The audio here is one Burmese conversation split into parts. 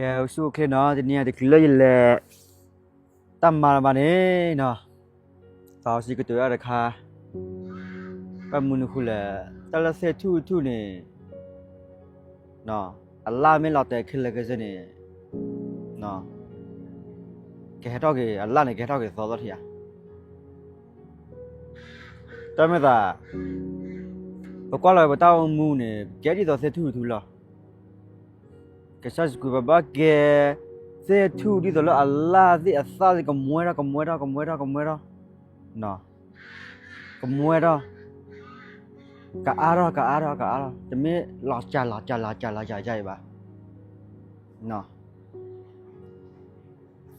ကဲဆုခေနော်ဒီနေ့ဒီကလေးလေတမ္မာမနေနော်သာစီကတူရတဲ့ခါပမုန်ခုလေတလဆေထူထူနေနော်အလာမင်းလောက်တဲ့ခလကစနေနော်ကဲတော့ကအလာနေကဲတော့ကသောတော့ထီယာတမသာဘကွာလာဘတောင်းမှုနေကြဲဒီတော့ဆေထူထူလော que sabes que papá que se tú dices lo Allah de asal que muera que muera que muera que muera no que muera que ara que ara que ara te me la cha la cha la cha la cha cha ba no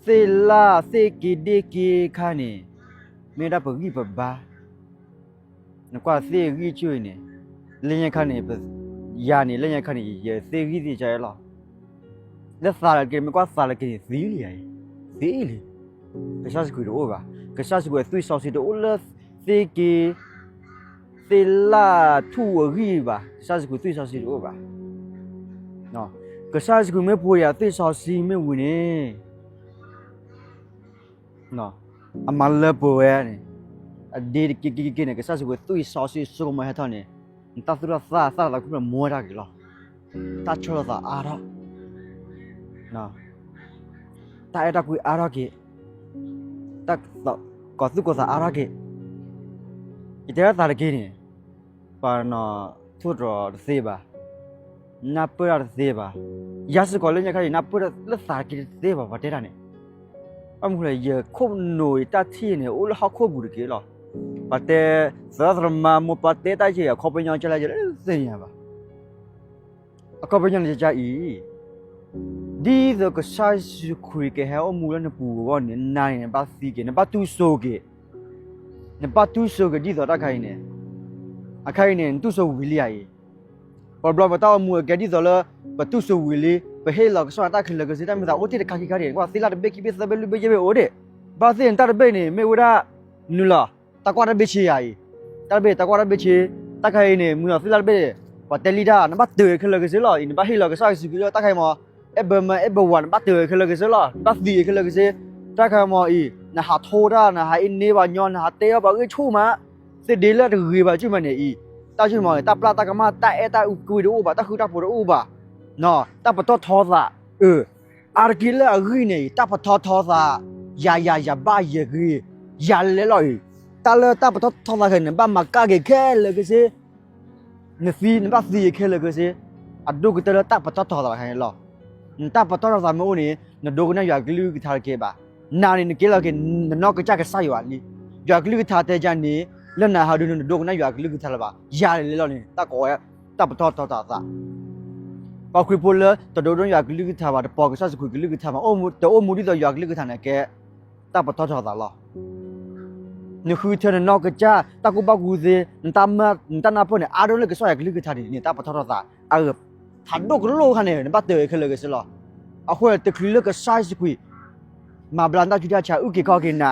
se la se ki de ki khani me da pagi baba na kwa se ri chui ne lin khani ya ni lin khani ye se ri ti cha la လ က်စားရကေမကွာစားရကေဇီလီယဇီလီကရှာစကူရောပါကရှာစကူသွေးဆောက်စီတိုလသေကေသေလာထူရီပါရှာစကူသွေးဆောက်စီတိုပါနော်ကရှာစကူမေပိုရသွေးဆောက်စီမေဝင်နေနော်အမလပိုရနေအဒီကိကိကိနေကရှာစကူသွေးဆောက်စီစုမဟထနေတသရသာသာလာခုမောရကလောတချောသာအာရော no ta era kui araki tak to ko su ko sa araki itera ta ke ni pa no thu ro se ba na pura se ba ya su ko le nya khai na pura le sa ki se ba ba te da ne အမှုလေရခုနိုတတိနေဦးလဟခုဘူးကေလောပတ်တဲ့သရမမပတ်တဲ့တိုက်ချေခေါပညောင်းချလိုက်ကြတယ်စင်ရပါအခေါပညောင်းကြကြဤ ဒီဇကရှာရှိခွေကဟဲအမူလနပူဘောနေနိုင်နပါစီကေနပါတူဆိုကေနပါတူဆိုကေဒီဇတာခိုင်နေအခိုင်နေတူဆိုဝီလီယာယေပဘလဘတာအမူကဒီဇလဘတူဆိုဝီလီဘဟေလောက်ဆွာတာခလကစီတမသာအိုတီတခါခိခါရီကွာစီလာဘေကီဘစ်ဘလူဘေဂျဘေအိုဒေဘာစင်တာဘေနေမေဝဒနူလာတကွာဘေချီယာယေတာဘေတကွာဘေချီတခိုင်နေမူလာစီလာဘေပတယ်လီဒါနပါတေခလကစီလောအင်ဘဟေလောက်ကဆာစီကီလောတခိုင်မော ebema ebewan batte khela ke sela tas di khela ke se ta kha mo i na ha thoda na ha in ne ba nyon na ha te ba ge chu ma se de la de ge ba chu ma ne i ta chu mo ta pla ta ka ma ta e ta u ku do ba ta khu ta pho do ba no ta pa to tho sa e ar ki la ri ne ta pa tho tho sa ya ya ya ba ye ge ya le lo i ta le ta pa to tho sa ke ne ba ma ka ge ke le ke se ne fi ne ba si ke le ke se adu ke ta ta pa to tho sa ka ne lo တာပတော်ရမိုးနေနဒိုကနရဂလူကထားကေပါနာနေကေလကေနောက်ကကြကဆာယွာလီရဂလူကထားတဲ့ကြနေလက်နာဟာဒုနဒိုကနရဂလူကထားလာပါရတယ်လေလောနေတကောရတပတော်တော်တာသာပေါခွေပိုလတဒိုဒွန်ရဂလူကထားပါတပေါ်ကဆတ်စခွေဂလူကထားပါအိုမူတိုမူဒီတော့ရဂလူကထားနေကေတပတော်တော်တာလားနခုထရနောက်ကကြတကုပကူစေတမတနာဖို့နေအာရုံလည်းကဆောရဂလူကထားနေတပတော်တော်တာအာ ทันดกโลคันเนี่ยบัดเตยขึ้นเลยก็สิล่ะอะခွဲตะคลีลก็ไซส์คุยมาบลันตาจุดาชาอุกิกอกินา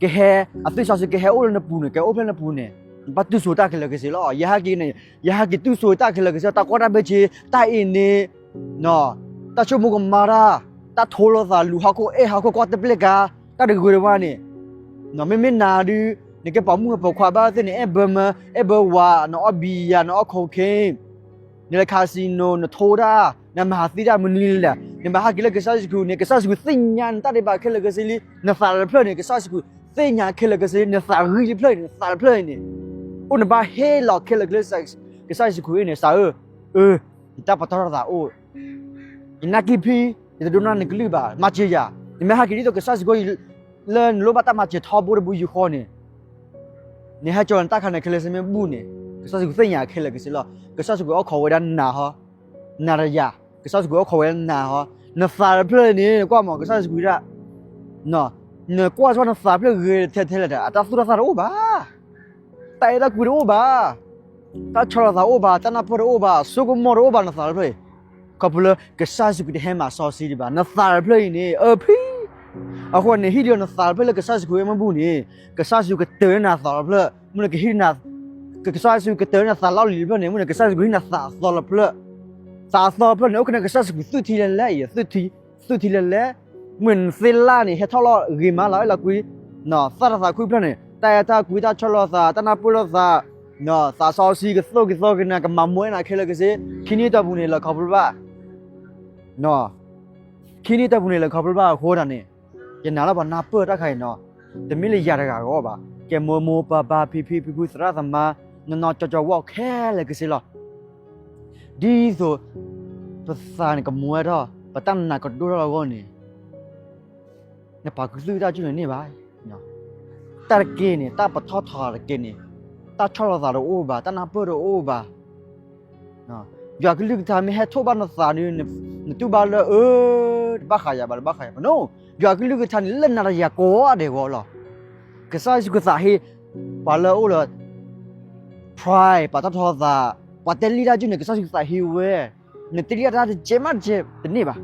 ကဲဟဲအသိစားစကဲဟဲအိုလနပူနေကဲအိုဖလနပူနေဘတ်တူဆိုတာကလည်းကစီလောယဟာကီနေယဟာကီတူဆိုတာကလည်းကစီတာကောတာဘေချီတိုင်နေနော်တချုံမကမာရာတထိုလောသာလူဟာကိုအေဟာကိုကောတပလက်ကတရဂူရဝနေနော်မမနာဒီနေကပမှုပခွာဘာတဲ့နေအဘမအဘဝါနော်အဘီယာနော်ခုတ်ခင်း နေကာစီနိုနထိုရာနမဟာသီရာမနီလာနမဟာဂီလကဆာစကူနေကဆာစကူသိညာန်တရဘာခဲလကစီလီနဖာလဖလနေကဆာစကူသိညာခဲလကစီနဖာရီဖလနေဖာဖလနေဥနဘာဟေလောခဲလကဆာကဆာစကူနေစာအအဲတပတော်တာအိုနကီပီဒီဒုနာနကလီဘာမချေယာနမဟာဂီလကဆာစကူလန်လောဘတာမချေထောဘူဘူယူခေါနေနေဟာကျော်န်တခါနေခဲလစမေဘူးနေ ကဆာစကူသိညာခလကစီလော cái sao sugoi khẩu vậy đan nào ha nà ra ya cái sao sugoi khẩu vậy nào ha nà phá ra plei ni qua mà cái sao sugoi ra nè nè qua cho nó phá plei người thế thế là đã ta sura sa ô ba tay ta cùi ô ba ta cho ra ô ba ta na po ô ba su cũng mò ô ba nà phá plei có plei cái sao sugoi đi hem mà so si đi ba nà phá plei ni ở phi အခုနေဟီဒီယိုနသာဖလကဆာစကွေမဘူးနေကဆာစူကတဲနာသာဖလမနကဟီနာ ကစားစုကတရနသာလောက်လီဘနေမနကစားစုဂရင်းသာသောလပလသာသောပလနောကနကစားစုသုတီလဲလဲသုတီသုတီလဲလဲမင်းစလနီဟထောလဂီမာလာလကွီနော်သရသာခွီပလနေတယတာကွီတာချလောသာတနာပုလောသာနော်သာဆောစီကသုကသောကနကမမွဲနာခဲလကစေခင်းနေတာဘူးနေလခပလပါနော်ခင်းနေတာဘူးနေလခပလပါခိုးတာနေရနာလာပါနာပွတ်တခိုင်နော်တမိလေရတကာကောပါကဲမောမောပါပါဖိဖိဖိခုသရသမား နော်နော်ကြော်ကြော်ဝော့ခဲလေကစီလောဒီဆိုပစံကမွဲတော့ပတမ်နာကဒူရောကောနေနပါကလူတာကျွနေပါနော်တာကင်းနေတာပထောထာကင်းနေတာချောလာတာအိုဘာတနာပရအိုဘာနော်อยากลึกทำให้ทุบานสานี่นตุบาลเออบ้าขายาบาลบ้าขายาโนอยากลึกทำเล่นนารยาโกอเดี๋ยวหรอกษัตริย์สุขสาหิบาลโอเลย pride ပတ်တော်သာပတ်တယ်လီရာဂျူနေကစားစစ်တာဟီဝဲနေတရီရတာဂျေမတ်ဂျေတနေပါ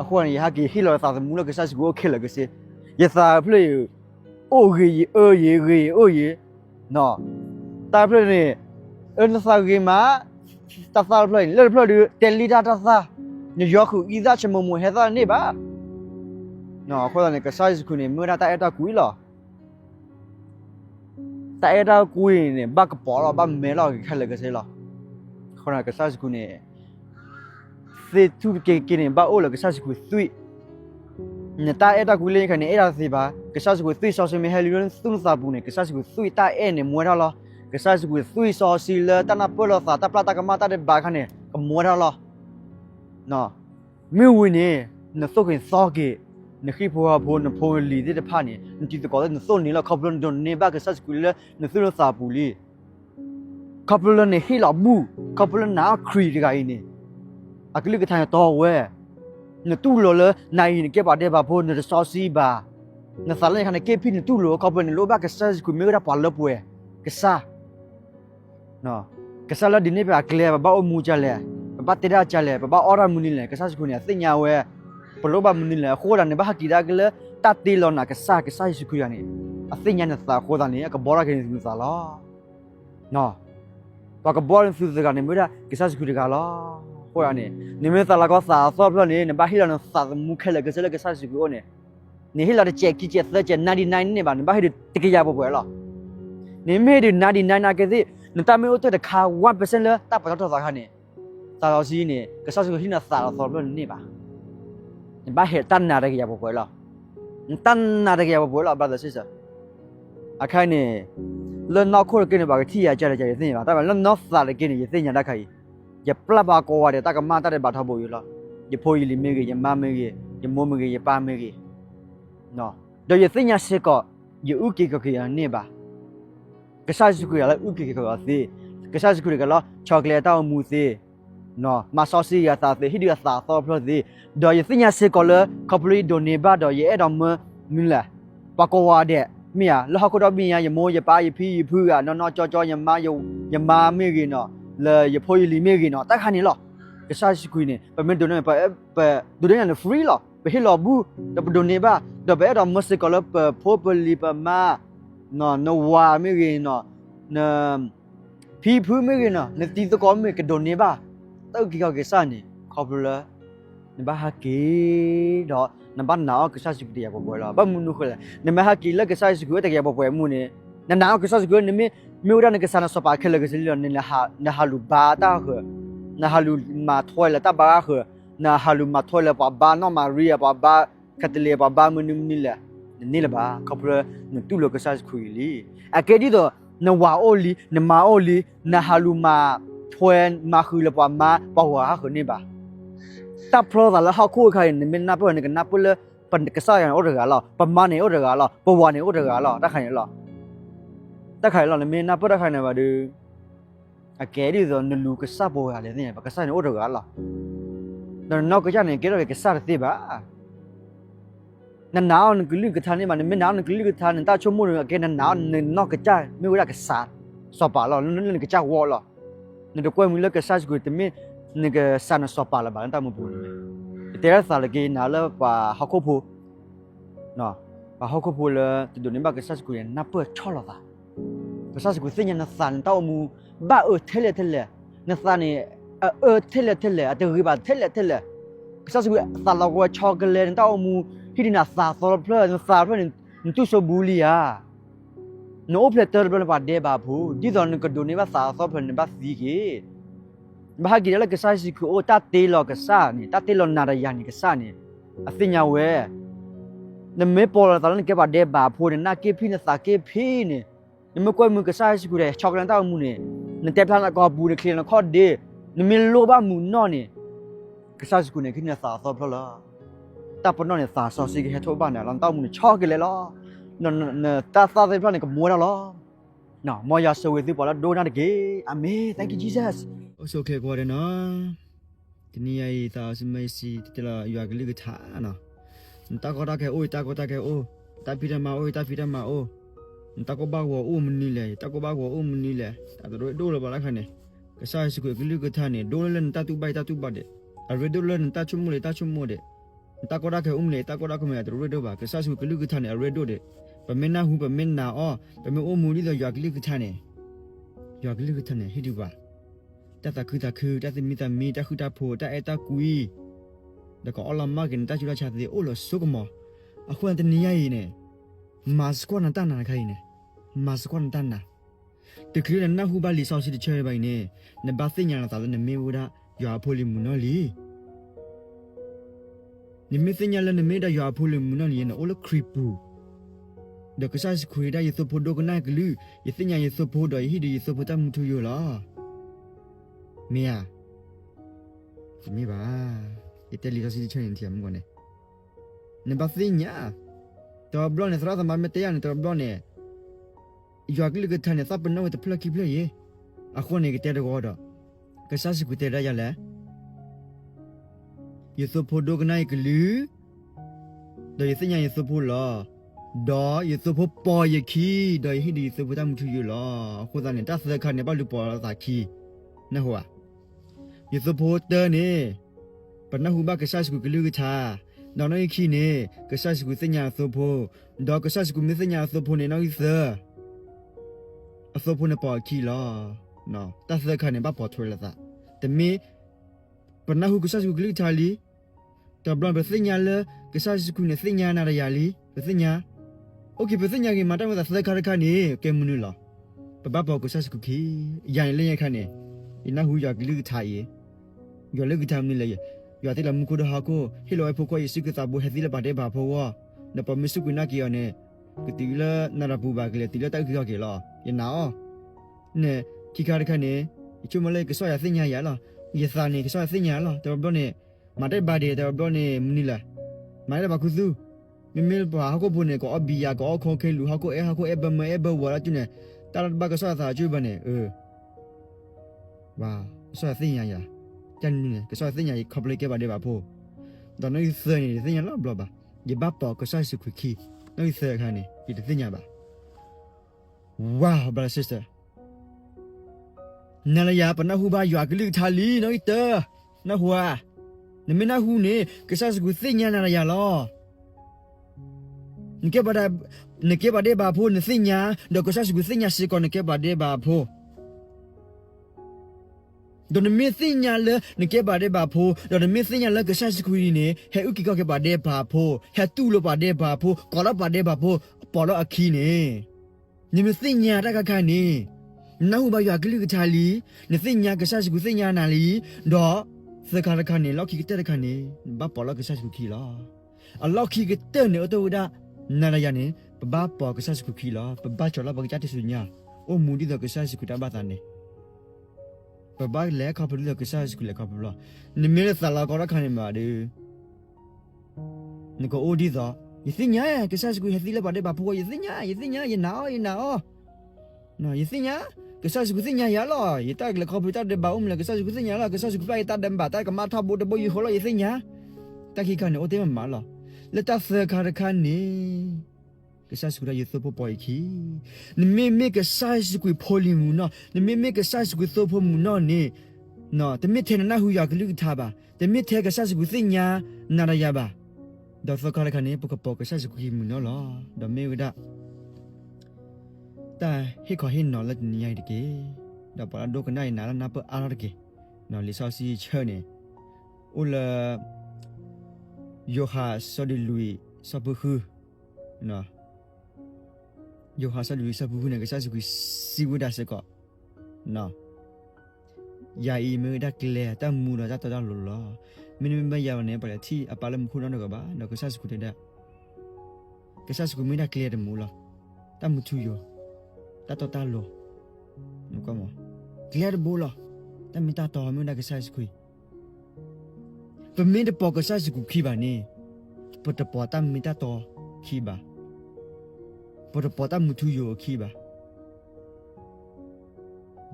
အခုကရဟကီဟီလောသာမူလကစားစစ်ကိုခဲလကစေယသာဖလေအိုဂီအိုယေဂီအိုယေနော်တာဖလေနေအန်သာဂီမာတသာဖလေလေဖလေတယ်လီရာတသာညယောခုဤသာချမမဟဲသာနေပါနော်အခုကလည်းကစားစစ်ခုနေမူရတာအတကူလော တာအတာကွီနေဘကပေါ်လောဘမဲလောခဲလကစေလောခေါ်တယ်ကစားစခုနေ se tu ke ke ne ba o la ke sa ku thui ne ta eta ku le khane era se ba ke sa ku thui so se me helion sun sa bu ne ke sa ku thui ta e ne mo ra lo ke sa ku thui so si le ta na po lo sa ta pla ta ka ma ta de ba khane ka mo ra lo no me wi ne ne so ke so ke ne khi pho pho ne pho li de de pha ne ne ti ko ne so ni lo kho blon don ne ba ke sa ku le ne su lo sa bu li couple ne hi la bu couple na khri de ga ni အကလိကထိုင်တော့ဝဲနတူလောလနိုင်နေကေပါတဲ့ဘာဖို့နစောစီဘာနသလည်းခနဲ့ကေဖိနတူလောကပနလောဘကဆတ်ကူမေရာပါလပွဲကစားနော်ကစားလာဒီနေပါကလေဘာအမူချလဲဘာတေရာချလဲဘာအော်ရမူနီလဲကစားစကူနေသိညာဝဲ ပလောဘမူနီလဲခိုးတာနေဘာကီဒါကလေတတ်တီလောနာကစားကစားစကူရနေအသိညာနဲ့သာခိုးတာနေကဘောရကနေစကူစားလားနော်ဘာကဘောရန်စူစကနေမေရာကစားစကူရကလားဟိုရနေနေမသလာကစာဆော့ဖလနေနဘာဟီလာနစာမူခဲလကစလကဆာစီကိုနေနေဟီလာတဲ့ချက်ကီချက်သက်ချက်99နေပါနဘာဟီတကရပေါ်ပွဲလားနေမေဒီ99နာကစီနတမေအိုတဲ့ခါ1%လဲတပ်ပတ်တော့သာခါနေသာတော်စီနေကဆာစီကိုဟီနာစာဆော့ဖလနေပါနေ ဘာဟီတန်နာရကရပေါ်ပွဲလားတန်နာရကရပေါ်ပွဲလားဘာသာစစ်စာအခါနေလွန်နောက်ခိုကနေပါကထီရကြတယ်ကြရသိနေပါဒါပေမဲ့လွန်နောက်စာလည်းကနေရသိညာတခါကြီး ye plaba ko wa de ta ka ma ta de ba tha bo yu la ye pho yi li me ge ye ma me ge ye mo me ge ye pa me ge no do ye sinya se ko ye u ki ko ki ya ne ba ka sa su ku ya la u ki ko ya si ka sa su ku ga la chocolate ta mu si no ma so si ya ta si hi ya sa so pro si do ye sinya se ko le complete do ne ba do ye e do mo min la pa ko wa de မြာလဟကတော့မြာရမိုးရပါရဖီးဖူးကနော်နော်ကြောကြောရမယုံရမမေကင်းနော်လေရဖိုးလီမေကင်းနော်တက်ခါနေလောကစားရှိကွေးနေပမင်ဒိုနေပပဒိုနေနဖရီလောပဟီလောဘူးဒပဒိုနေပါဒဘဲတော့မစကလပဖိုပလီပမာနော်နဝါမေကင်းနော်နဖီဖူးမေကင်းနော်နတီတကောမေကဒိုနေပါ တောက်ကီကောက်ကစားနေခေါပလာနဘာဟာကီတော့နဘာနာကစားရှိကွေးရပေါ်ပေါ်လာဘာမနုခလဲနမဟာကီလကစားရှိကွေးတကရပေါ်ပေါ်မှုနေနနာကစားရှိကွေးနမေမြို့ရနကစားနစပါခဲလကစလနနဟာနဟာလူဘာတာခနဟာလူမာထွဲလတဘာခနဟာလူမာထွဲလပဘာနော်မာရီယာပဘာကတလေပဘာမနုမနီလာနီလဘာကပရနတူလကစားခွေလီအကဲဒီတော့နဝါအိုလီနမာအိုလီနဟာလူမာ ထွဲမာခူလပမာပဝါခနေပါတပ်ပရောလာဟခုခိုင်နမနာပနကနာပလပန်ကစားရန်အော်ရကလာပမနေအော်ရကလာပဝါနေအော်ရကလာတခိုင်လာတက်ခိုင်လောလေမင်းနာပတက်ခိုင်နေပါဒူအကဲဒီဆိုနလူကစပေါ်ရလေသိရင်ပကစနေဩတော်ကလာတော့နောက်ကကြနေကဲတော့ကစရသေးပါနနာအောင်ကလူကထာနေမနမနာအောင်ကလူကထာနေတာချုံမို့အကဲနနာနောက်ကကြမေဝရကစားစောပါလောနနကကြဝောလော ne de ko mu la ka sa go te me ne ga sa na so pa la ba ta mu bu te ra sa la ge na la pa ha ko phu no pa ha ko phu la ti do ne ba ka sa go ya na pa cho la ba ka sa go se nya na sa ta mu ba o te le te le na sa ne a te le te le a te ri ba te le te le ka sa go sa la go cho ga le ta mu hi na sa so la pla na sa pla ni tu so bu li ya no platter bel ba de ba bu di zon ko do ne ba sa so phen ne ba si ge ba gi la ka sa si ko ta te lo ka sa ni ta te lo na ra ya ni ka sa ni a sin ya we ne me po la ta ne ke ba de ba phu ne na ke phi ne sa ke phi ne ne me ko mu ka sa si ko de chocolate ta mu ne ne te plan la ko bu ne clean la ko de ne me lo ba mu no ne ka sa si ko ne ki ne sa so pho la ta po no ne sa so si ge he tho ba ne lan ta mu ne cho ge le lo နော်နော်တာတာတဲ့ဖလာနေကမွေးတော့လောနော်မော်ယာဆွေသူပေါ်လာဒိုနာတကေအမေ thank you jesus အဆုခဲကွာတယ်နော်ဒီနေ့ရည်သာစမေစီတလာရွာကလေးကထာနော်တာကောတာခဲအိုးတာကောတာခဲအိုးတာဖီတမအိုးတာဖီတမအိုးတာကောဘာကောအိုးမနီလေတာကောဘာကောအိုးမနီလေတာတို့ဒိုလပါလာခနဲ့ကစားစကွေကလေးကထာနေဒိုလန်တာတူဘိုင်တာတူဘတ်အရဒိုလန်တာချုံမူလေတာချုံမူတဲ့တာကောတာခဲအုံးလေတာကောတာခမဲတို့ဒိုဘာကစားစကွေကလေးကထာနေအရဒိုတဲ့ ပမင်နာဟုပမင်နာအောပမေအိုမူရီတော့ရွာကလေးကချနေရွာကလေးကချနေဟိတူပါတတခုတခုတသမီတမီတခုတဖို့တအဲတကူီဒကောလမကင်တချူလာချတဲ့အိုလဆုကမအခွန်တနီယာရင်းနေမာစကောနတနာခိုင်းနေမာစကောနတနာတကယ်လည်းနဟုပါလီဆောင်စီတချဲပိုင်နေနဘာသိညာလာတာလည်းနမေဝဒရွာဖို့လီမူနော်လီနမေသိညာလည်းနမေဒရွာဖို့လီမူနော်လီနော်အိုလခရီပူ ဒကဆာစခွေဒယသဖို့ဒိုကနိုင်ကလူယသိညာယသဖို့ဒယဟီဒီယသဖို့တမှုထူယောလားမင်းอ่ะဒီမေးပါအတလီရစီချင်တယ်မကောနဲ့နဘသိညာတော့ဘလောနဲ့သရသမမတေးရနဲ့တော့ဘလောနဲ့ယောက်ကလကထန်နဲ့သပနောတဲ့ဖလကီဖလရေအခုနေကတဲ့တော့တော့ကစားစကူတဲ့ရလဲယေစဖို့ဒိုကနိုင်ကလူတော့ယေစညာယေစဖို့လား ดอยสุพปอยคีดอยให้ดีสุพจำทุอยู่หรอคุณสันเนี่ยตัดเสือคันเนี่ยบ้าลูกปอสาคีนะหัวยูสุพเตอร์เนี่ยปนหูบ้ากระชาสกุกลูกชาดอนน้อยคีเนี่ยกระชาสกุสัญญาสุพดอกระชาสกุไม่สัญญาสุพเนี่ยน้อยเสือสุพเนี่ยปอคีหรอเนาะตัดเสือคันเนี่ยบ้าปอทุเรศแต่มีปนหูกระชาสกุกลูกชาลีตบลอนเป็นสัญญาเลยกระชาสกุเนี่ยสัญญานาฬิยาลีเป็นสัญญา Okay ဘယ်စညာကြီးမတိုင်းမသာဆက်ခါရခါနေကဲမနူလာပပဘောကိုဆက်စကူခီရန်လေးရခါနေဒီနာဟူရကလူထားရေရလကထားမနေလေရတဲ့လမကူဒဟာကိုဟီလိုအဖိုကိုရစီကတာဘူဟဒီလပါတဲ့ဘာဖောဝနပမစ်စုကနာကီရနေကတိလနရပူပါကလေတိလတောက်ကြောက်ကေလောယနာနဲခီခါရခါနေချုမလေးကဆောရစညာရလားယသနေကဆောရစညာလားတော်ဘောနေမတဲ့ဘာတဲ့တော်ဘောနေမနီလာမိုင်းရပါကူစု ba ne mu ni la ma le ba ku su mi mi ba ha ko bu ne ko a bi ya ko a kho ke lu ha ko e ha ko e ba ma e ba wa la chu ne ta ba ka so ya sa chu ba ne ơ wow so ya sin nya ya တန်နေကစားစညာခပလေကပါနေပါဖို့ဒါနိုစနေစညာလောဘလပါဒီဘပေါ်ကစားစခွခီနိုစခါနေဒီစညာပါ wow brother sister နလယာပနဟုဘာယွာကလိထားလီနိုတနဟွာနမနဟုနေကစားစခွစညာနလယာလော နကေပါဒနကေပါဒေဘာဖို့နစညာဒကစားစခွစညာစီကောနကေပါဒေဘာဖို့ဒနမီသိညာလနကေပါတဲ့ပါဖိုးဒနမီသိညာလကဆတ်စကူရီနေဟဲဥကီကောကေပါတဲ့ပါဖိုးဟဲတူလပါတဲ့ပါဖိုးကောလပါတဲ့ပါဖိုးပေါ်လအခီနေနမသိညာတကခနေနဟုဘယကလိကချာလီနသိညာကဆတ်စကူသိညာနာလီဒေါ်စကာရခနေလောက်ခီကတဲ့ခနေဘပေါ်လကဆတ်စကူခီလာအလောက်ခီကတဲ့နေအတူဒါ နာရယနေပပပေါ်ကဆတ်စကူခီလာပပချောလာဘကချတ်စုညာအိုမူဒီဒကဆတ်စကူတဘာတန်နေပပလဲခပလူကစားစကူလဲခပလူနမေဆလာကောရခနေမာဒီနကိုအိုဒီသာယသိညာကစားစကူဟသိလဲပါတယ်ဘာဖို့ယသိညာယသိညာယနာယနာနော်ယသိညာကစားစကူသိညာရလောယတက်လဲခပလူတက်တဲ့ဘာအုံးလဲကစားစကူသိညာလားကစားစကူပိုက်တက်တယ်ဘာတက်ကမထဖို့တဘယူခေါ်လို့ယသိညာတက်ခိခနေအိုတဲမမလား လက်တက်ဆခါရခနေကစားစကူရယသဖို့ပေါ်ခီနမေမေကစားစကူဖိုလီမူနော်နမေမေကစားစကူသောဖို့မူနော်နေနော်တမစ်ထဲနဟူရကလူထားပါတမစ်ထဲကစားစကူသိညာနာရရပါဒေါ်ဖခါရခနေပကပကစားစကူမူနော်လောဒမေဝဒတာဟေခဟင်းနော်လက်နီယိုင်တကေဒါပါဒိုကနိုင်နာနာပအာရတကေနော်လီဆောက်စီချဲနေအိုလာ ယိုဟာဆော်ဒီလူီဆပ်ခူနော်ယိုဟာဆော်ဒီလူီဆပ်ခူနေကစားစကူစီဝဒါစကောနော်ယာအီမေဒါကလေတမူနော်တတလောလောမင်းမယောနေပါလေတီအပါလမခုနော်ကဘာနော်ကစားစကူတဲ့ကစားစကူမင်းဒါကလေတမူလောတမူချူယောတတတလောနော်ကမောကလေဘူလောတမီတာတော်မျိုးနာကစားစခွေ ပမင်းတပေါ်ကစားစကူခိပါနေပတပေါ်တမီတာတော်ခိပါပတပေါ်တမထူယောခိပါ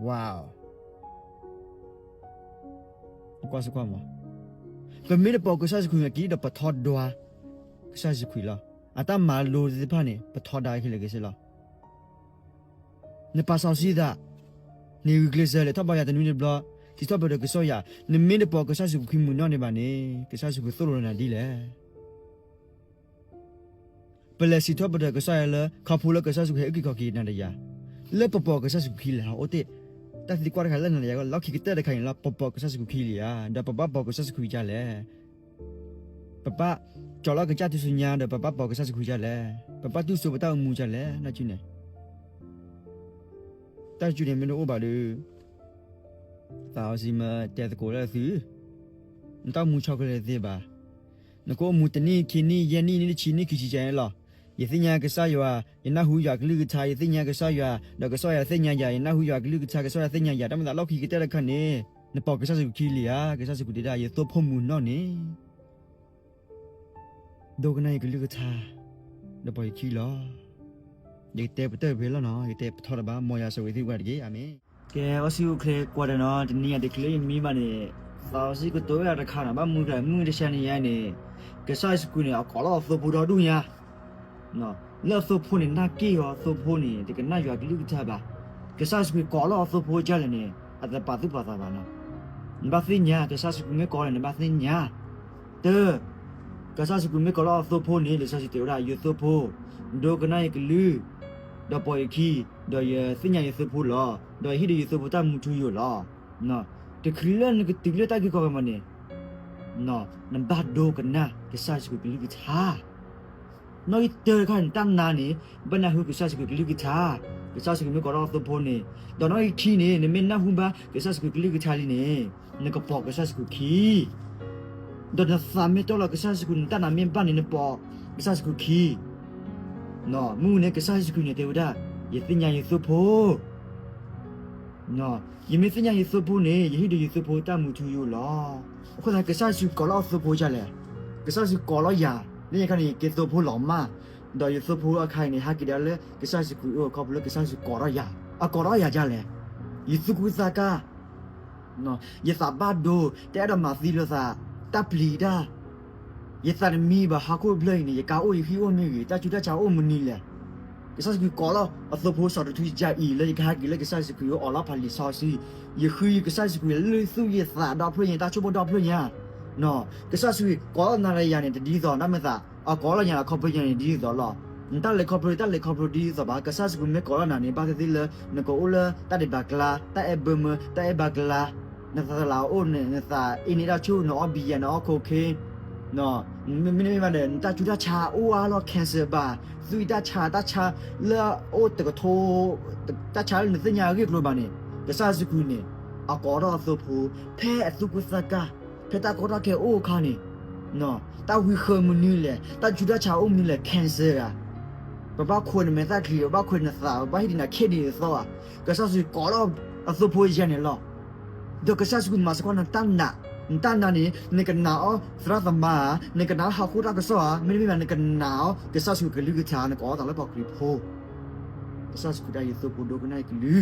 ဝေါကွာစကွာမပမင်းတပေါ်ကစားစခွေကီတော့ပထော့ဒွာကစားစခွေလားအတမလိုစဖာနေပထော့ဒါခိလေကစလားနေပါဆောစီဒါနေဂလစ်ဆာလေတော့ပါရတဲ့နွေဘလ ဒီတော့ဘယ်ကဆောရနမင်းတဲ့ပေါ်ကဆာစုခိမှုနော်နေပါနေကဆာစုကိုသို့ရနာဒီလေပလက်စီတော့ဘယ်ကဆောရလေခဖူလကဆာစုခေအကိကကီနန္ဒယာလေပပေါ်ကဆာစုခိလာအိုတေတက်ဒီကွာခလာနရကလောက်ခိကတဲ့ခိုင်လာပပကဆာစုခိလီယာဒါပပပကဆာစုခိကြလေပပကျော်လာကကြတူစညာတဲ့ပပပကဆာစုခိကြလေပပတူဆိုပတောက်မူကြလေနာကျနေတာကျူနေမလို့ဘာလို့ သာစီမတဲ့ကိုလဲစီတော့မူချောက်ကလေးသေးပါနကိုမူတနီခီနီယနီနီချီနီခီချီကျန်လားယသိညာကစားရွာယနာဟူရွာကလူကချာယသိညာကစားရွာတော့ကစားရသိညာရယနာဟူရွာကလူကချာကစားရသိညာရတမတော့လောက်ခီကတဲ့ခနဲ့နပေါကစားစုခီလီယာကစားစုကဒေတာယတော့ဖုံမူနော်နေဒိုကနိုင်ကလူကချာနပေါခီလားဒီတဲ့ပတဲ့ဘယ်လနော်ဒီတဲ့ပထော်ဘာမော်ရဆိုဝေဒီဝတ်ကြီးအမင်း ကဲအစီုခလေကွာတယ်နော်ဒီနေ့ဒီကလေးမိမနေသာစီကတော့ရတဲ့ခါနာမမူတယ်မူတဲ့ရှန်နေရနေကစားစကူနေအကောလောသဘူတော်ဒူညာနော်လက်သဖူနေနာကီရောသဖူနေဒီကနရွာကလူကချပါကစားစကူကောလောသဖူကြလည်းနေအတပါသူပါသာပါနော်ဘာသိညာကစားစကူမေကောလည်းဘာသိညာတဲ့ကစားစကူမေကောလောသဖူနေလေစားစီတေရာယူသဖူဒိုကနိုင်ကလူดอ ดอยเสียงยังสืบพูดหรอดอยฮิดอยู่สืบพูดตามมุทุอยู่หรอเนาะแต่คลื่นก็ติดเลือดตากี่ก็ประมาณนี้เนาะนั่นบาดโดกันนะกิซาสกุบิลูกิทาน้อยเจอขันตั้งนานนี่บรรดาหูกิซาสกุบิลูกิทากิซาสกุบิก็รอสืบพูดนี่ดอนน้อยขี้นี่เนี่ยเมนน่าหุ่มบ้ากิซาสกุบิลูกิทาลีนี่นั่นก็ปอกกิซาสกุขี้ดอนสามเมตรเรากิซาสกุนตั้งนานเมียนบ้านนี่เนี่ยปอกกิซาสกุขี้เนาะมูเนี่ยกิซาสกุเนี่ยเทวดา နေတဲ့ဝဒယသိညာယေသုဖို့နော်ယမေသိညာယေသုဖို့နဲ့ယဟိတယေသုဖို့တမှုသူယောလားအခုကကစားစကောလောက်သုဖို့ကြလေကစားစကောလောက်ယာနေခဏကေသုဖို့လောမတော့ယေသုဖို့အခိုင်နေဟာကိတယ်လေကစားစကူအောကဘလကစားစကောရယာအကောရယာကြလေယေသုကူစကာနော်ယေသဘဒိုတဲ့ရမသီလသာတပ်လီဒါ ye tar mi ba ha ko blai ni ye ka o yi hi o mi gi ta chu ta cha o mu ni le ke sa ki ko la a so pho sa tu ja i le ga gi le ke sa ki o la pa li sa si ye hu ke sa ki le su ye sa da phlo yin ta chu bo da phlo yin no ke sa ki ko na le ya ni di so na me sa a ko la ya ko phlo yin di so la တာလေကော်ပိုရေးတာလေကော်ပိုရေးသဘာကဆာစကုမေကောရနာနေပါတိလနကိုအိုလာတာဒီဘကလာတာအဘမတာအဘကလာနသလာအိုနေနသာအင်းရာချူနော်ဘီယနော်ခိုခေ နော်မင်းမင်းမနဲ့တာချူတာချာအိုအားလောကန်ဆာပါသူတာချာတာချာလာအိုတကထိုတာချာနေစညာရီကလိုပါနေကဆာစကူနေအကောရသဖူဖဲအစုကစကာဖဲတာကောရကေအိုခါနေနော်တာဝီခမနီလေတာချူတာချာအိုမီလေကန်ဆာရာဘဘခွန်းမေတာခလီဘခွန်းနသာဘဟိဒီနာခေဒီသောကဆာစကူကောရအစုဖူရနေလောဒကဆာစကူမစကောနတန်နာ ntan nani ne kan na o fra ta ma ne kan na ha khu ta ka so a mi mi ne kan na o ke sa su ke lu ke cha ne ko ta le ba kri pho ke sa su ku da yi so pu do ka na ke lu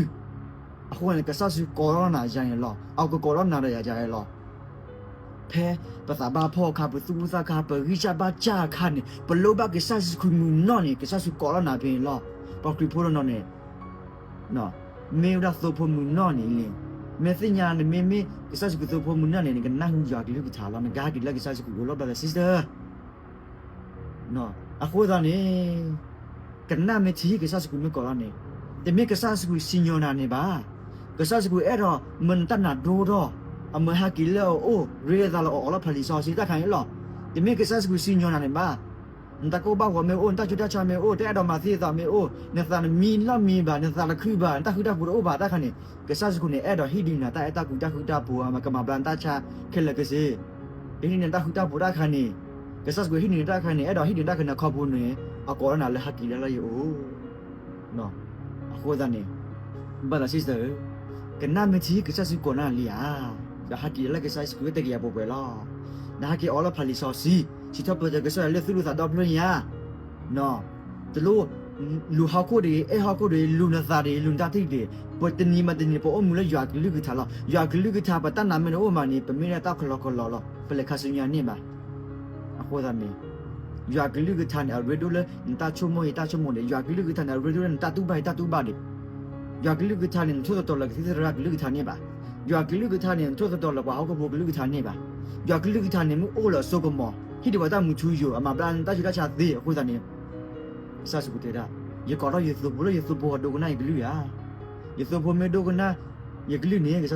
a khu ne ke sa su corona ya yin lo a ko corona da ya ja yin lo ဖဲပသာဘာဖောခါပသူစာခါပရိချဘာချာခါနေဘလောဘကဆာစခုမနော်နေကဆာစကောရနာပင်လောပကရီဖိုနော်နေနော်မေရသောဖမှုနော်နေလေ message ne me me kisa su to pho munna ne ga na hu ya di lu ta la na ga di la kisa su ko lo ba sister no a kho da ne ka na me chi kisa su ko me ko la ne te me kisa su ko sinyo na ne ba kisa su ko e ro mun ta na do do အမဟာကီလောအိုရေဒါလောအော်လာဖလီဆောစီတာခိုင်လောဒီမေကဆတ်စကူစီညောနာနေပါန်တကောဘာဝမေအိုန်တချူတချာမေအိုတဲ့တော့မသီတာမေအိုနေသန်မီလာမီဘာနေသန်ခူဘာတခုတပူအိုဘာတာခနေကဆတ်စကူနေအဲ့တော့ဟီဒီနာတာအတကူတခုတပူအမကမဘလန်တာချာခဲလကစီဒီနေတခုတပူတာခနေကဆတ်စကူဟီဒီတာခနေအဲ့တော့ဟီဒီတာခနေခေါပူနေအကောရနာလေဟကီလာလေအိုနော်အခုဒါနေဘာလာစစ်စတာကနာမချီကဆတ်စကူနာလီယာဒါဟကီလာကဆတ်စကူတကီယာပိုပဲလားနာဟကီအော်လာဖလီဆောစီ ချီတော့ပဒကဆာလေသူလူသာတော့ပြန်ယာနော်တလို့လူဟာကိုတွေအဲဟာကိုတွေလူနသာတွေလူတာတိတွေပေါ်တနီမတနီပေါ်အမှုလေရွာကလူကထားလားရွာကလူကထားပတနာမနောမနီပမီရတာခလောခလောလောပလေခါစညာနေပါအခုဒါမေရွာကလူကထားနေရေဒိုလေတာချုံမွေတာချုံမွေရွာကလူကထားနေရေဒိုလေတာတူပိုင်တာတူပါလေရွာကလူကထားနေချို့တော်လကစီရကလူကထားနေပါရွာကလူကထားနေချို့တော်လကဟောကဘောကလူကထားနေပါရွာကလူကထားနေမှုအိုလဆိုကမော ဟိဒီဝတာမူချူယိုအမပလန်တာချူတာချာသေးအခုဒါနေစဆုကတေရာယေကောရယေသုဘလယေသုဘောဒိုကနိုင်ဂလူယာယေသုဘောမေဒိုကနာယေဂလူနေကစ